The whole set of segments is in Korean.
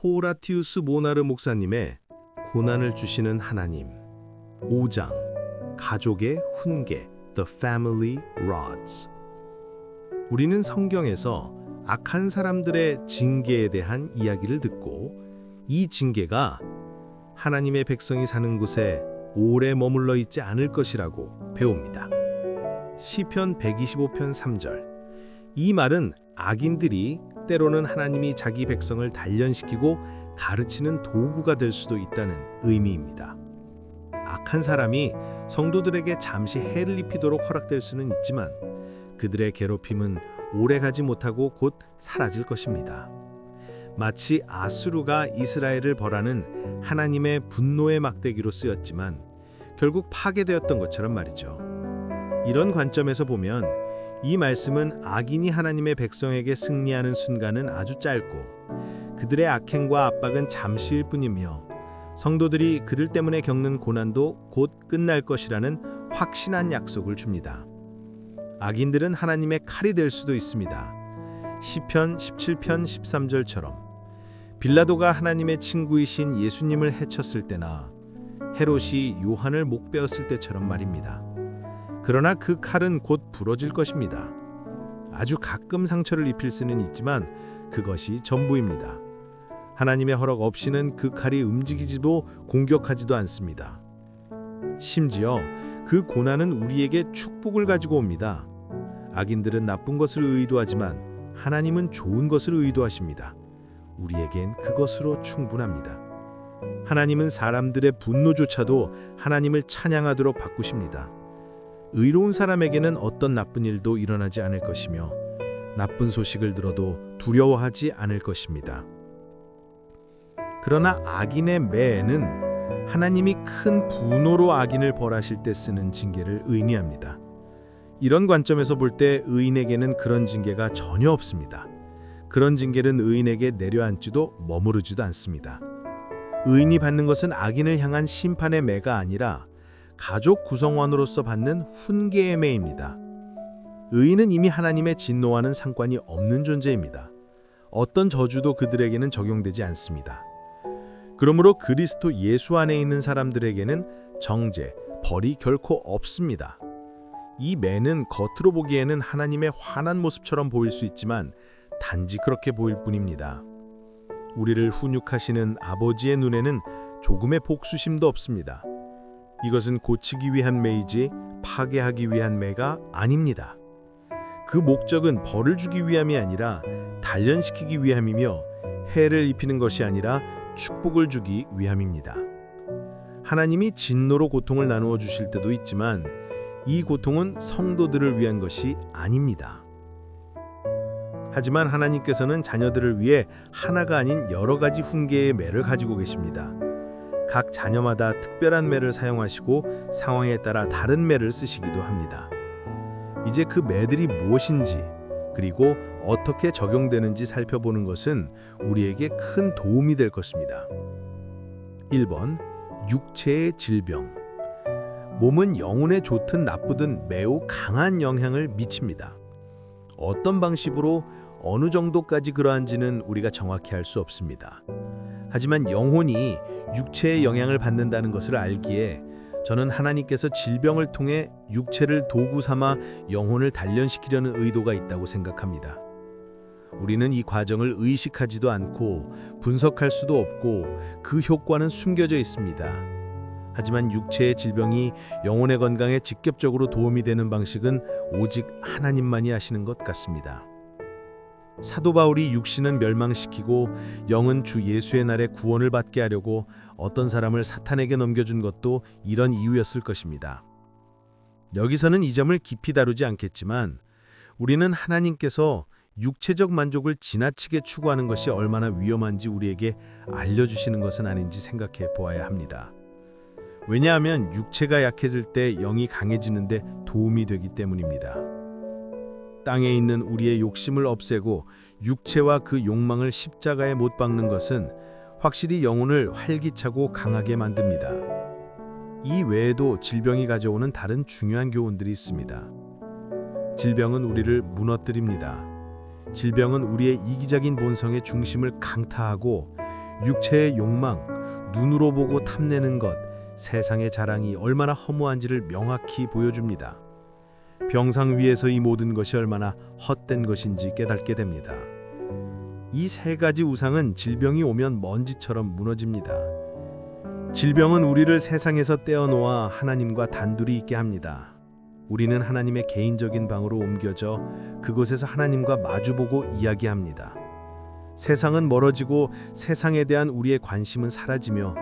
호라티우스 모나르 목사님의 고난을 주시는 하나님. 5장. 가족의 훈계 The Family Rods 우리는 성경에서 악한 사람들의 징계에 대한 이야기를 듣고 이 징계가 하나님의 백성이 사는 곳에 오래 머물러 있지 않을 것이라고 배웁니다. 시편 125편 3절. 이 말은 악인들이 때로는 하나님이 자기 백성을 단련시키고 가르치는 도구가 될 수도 있다는 의미입니다. 악한 사람이 성도들에게 잠시 해를 입히도록 허락될 수는 있지만 그들의 괴롭힘은 오래 가지 못하고 곧 사라질 것입니다. 마치 아수르가 이스라엘을 벌하는 하나님의 분노의 막대기로 쓰였지만 결국 파괴되었던 것처럼 말이죠. 이런 관점에서 보면 이 말씀은 악인이 하나님의 백성에게 승리하는 순간은 아주 짧고 그들의 악행과 압박은 잠시일 뿐이며 성도들이 그들 때문에 겪는 고난도 곧 끝날 것이라는 확신한 약속을 줍니다. 악인들은 하나님의 칼이 될 수도 있습니다. 시편 17편 13절처럼 빌라도가 하나님의 친구이신 예수님을 해쳤을 때나 헤롯이 요한을 목베었을 때처럼 말입니다. 그러나 그 칼은 곧 부러질 것입니다. 아주 가끔 상처를 입힐 수는 있지만 그것이 전부입니다. 하나님의 허락 없이는 그 칼이 움직이지도 공격하지도 않습니다. 심지어 그 고난은 우리에게 축복을 가지고 옵니다. 악인들은 나쁜 것을 의도하지만 하나님은 좋은 것을 의도하십니다. 우리에겐 그것으로 충분합니다. 하나님은 사람들의 분노조차도 하나님을 찬양하도록 바꾸십니다. 의로운 사람에게는 어떤 나쁜 일도 일어나지 않을 것이며 나쁜 소식을 들어도 두려워하지 않을 것입니다. 그러나 악인의 매에는 하나님이 큰 분노로 악인을 벌하실 때 쓰는 징계를 의미합니다. 이런 관점에서 볼 때 의인에게는 그런 징계가 전혀 없습니다. 그런 징계는 의인에게 내려앉지도 머무르지도 않습니다. 의인이 받는 것은 악인을 향한 심판의 매가 아니라 가족 구성원으로서 받는 훈계의 매입니다. 의인은 이미 하나님의 진노와는 상관이 없는 존재입니다. 어떤 저주도 그들에게는 적용되지 않습니다. 그러므로 그리스도 예수 안에 있는 사람들에게는 정죄, 벌이 결코 없습니다. 이 매는 겉으로 보기에는 하나님의 환한 모습처럼 보일 수 있지만 단지 그렇게 보일 뿐입니다. 우리를 훈육하시는 아버지의 눈에는 조금의 복수심도 없습니다. 이것은 고치기 위한 매이지 파괴하기 위한 매가 아닙니다. 그 목적은 벌을 주기 위함이 아니라 단련시키기 위함이며 해를 입히는 것이 아니라 축복을 주기 위함입니다. 하나님이 진노로 고통을 나누어 주실 때도 있지만 이 고통은 성도들을 위한 것이 아닙니다. 하지만 하나님께서는 자녀들을 위해 하나가 아닌 여러 가지 훈계의 매를 가지고 계십니다. 각 자녀마다 특별한 매를 사용하시고 상황에 따라 다른 매를 쓰시기도 합니다. 이제 그 매들이 무엇인지 그리고 어떻게 적용되는지 살펴보는 것은 우리에게 큰 도움이 될 것입니다. 1번 육체의 질병 몸은 영혼에 좋든 나쁘든 매우 강한 영향을 미칩니다. 어떤 방식으로 어느 정도까지 그러한지는 우리가 정확히 알 수 없습니다. 하지만 영혼이 육체의 영향을 받는다는 것을 알기에 저는 하나님께서 질병을 통해 육체를 도구 삼아 영혼을 단련시키려는 의도가 있다고 생각합니다. 우리는 이 과정을 의식하지도 않고 분석할 수도 없고 그 효과는 숨겨져 있습니다. 하지만 육체의 질병이 영혼의 건강에 직접적으로 도움이 되는 방식은 오직 하나님만이 아시는 것 같습니다. 사도 바울이 육신은 멸망시키고 영은 주 예수의 날에 구원을 받게 하려고 어떤 사람을 사탄에게 넘겨준 것도 이런 이유였을 것입니다. 여기서는 이 점을 깊이 다루지 않겠지만 우리는 하나님께서 육체적 만족을 지나치게 추구하는 것이 얼마나 위험한지 우리에게 알려주시는 것은 아닌지 생각해 보아야 합니다. 왜냐하면 육체가 약해질 때 영이 강해지는데 도움이 되기 때문입니다. 땅에 있는 우리의 욕심을 없애고 육체와 그 욕망을 십자가에 못 박는 것은 확실히 영혼을 활기차고 강하게 만듭니다. 이 외에도 질병이 가져오는 다른 중요한 교훈들이 있습니다. 질병은 우리를 무너뜨립니다. 질병은 우리의 이기적인 본성의 중심을 강타하고 육체의 욕망, 눈으로 보고 탐내는 것, 세상의 자랑이 얼마나 허무한지를 명확히 보여줍니다. 병상 위에서 이 모든 것이 얼마나 헛된 것인지 깨닫게 됩니다. 이 세 가지 우상은 질병이 오면 먼지처럼 무너집니다. 질병은 우리를 세상에서 떼어놓아 하나님과 단둘이 있게 합니다. 우리는 하나님의 개인적인 방으로 옮겨져 그곳에서 하나님과 마주보고 이야기합니다. 세상은 멀어지고 세상에 대한 우리의 관심은 사라지며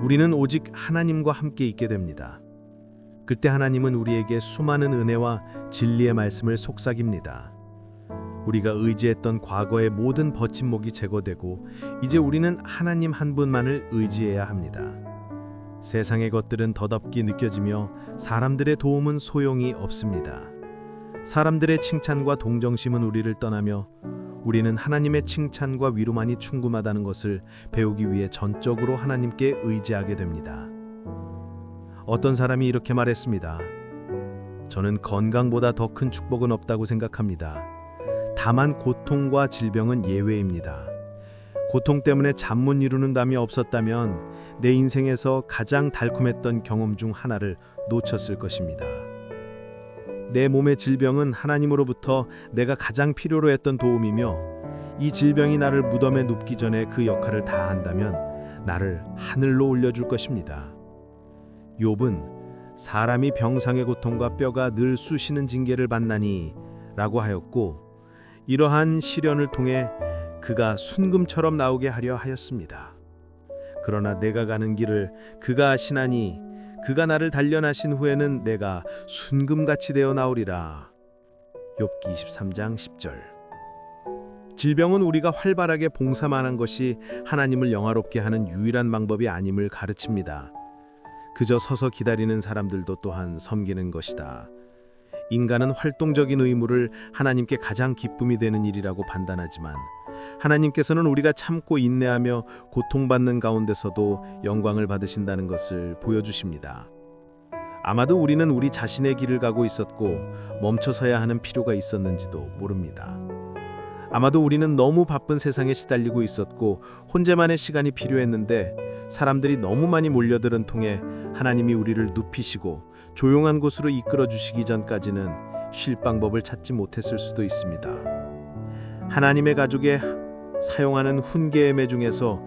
우리는 오직 하나님과 함께 있게 됩니다. 그때 하나님은 우리에게 수많은 은혜와 진리의 말씀을 속삭입니다. 우리가 의지했던 과거의 모든 버팀목이 제거되고 이제 우리는 하나님 한 분만을 의지해야 합니다. 세상의 것들은 덧없게 느껴지며 사람들의 도움은 소용이 없습니다. 사람들의 칭찬과 동정심은 우리를 떠나며 우리는 하나님의 칭찬과 위로만이 충분하다는 것을 배우기 위해 전적으로 하나님께 의지하게 됩니다. 어떤 사람이 이렇게 말했습니다. 저는 건강보다 더 큰 축복은 없다고 생각합니다. 다만 고통과 질병은 예외입니다. 고통 때문에 잠 못 이루는 밤이 없었다면 내 인생에서 가장 달콤했던 경험 중 하나를 놓쳤을 것입니다. 내 몸의 질병은 하나님으로부터 내가 가장 필요로 했던 도움이며 이 질병이 나를 무덤에 눕기 전에 그 역할을 다 한다면 나를 하늘로 올려줄 것입니다. 욥은 사람이 병상의 고통과 뼈가 늘 쑤시는 징계를 받나니 라고 하였고 이러한 시련을 통해 그가 순금처럼 나오게 하려 하였습니다. 그러나 내가 가는 길을 그가 아시나니 그가 나를 단련하신 후에는 내가 순금같이 되어 나오리라. 욥기 23장 10절. 질병은 우리가 활발하게 봉사만 한 것이 하나님을 영화롭게 하는 유일한 방법이 아님을 가르칩니다. 그저 서서 기다리는 사람들도 또한 섬기는 것이다. 인간은 활동적인 의무를 하나님께 가장 기쁨이 되는 일이라고 판단하지만 하나님께서는 우리가 참고 인내하며 고통받는 가운데서도 영광을 받으신다는 것을 보여주십니다. 아마도 우리는 우리 자신의 길을 가고 있었고 멈춰서야 하는 필요가 있었는지도 모릅니다. 아마도 우리는 너무 바쁜 세상에 시달리고 있었고 혼자만의 시간이 필요했는데 사람들이 너무 많이 몰려들은 통해 하나님이 우리를 눕히시고 조용한 곳으로 이끌어 주시기 전까지는 쉴 방법을 찾지 못했을 수도 있습니다. 하나님의 가족에 사용하는 훈계의 매 중에서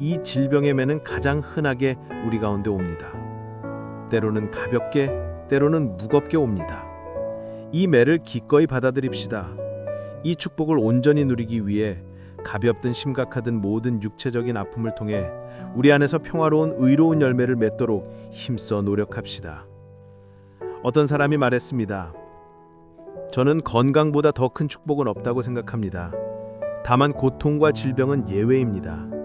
이 질병의 매는 가장 흔하게 우리 가운데 옵니다. 때로는 가볍게, 때로는 무겁게 옵니다. 이 매를 기꺼이 받아들입시다. 이 축복을 온전히 누리기 위해 가볍든 심각하든 모든 육체적인 아픔을 통해 우리 안에서 평화로운 의로운 열매를 맺도록 힘써 노력합시다. 어떤 사람이 말했습니다. 저는 건강보다 더 큰 축복은 없다고 생각합니다. 다만 고통과 질병은 예외입니다.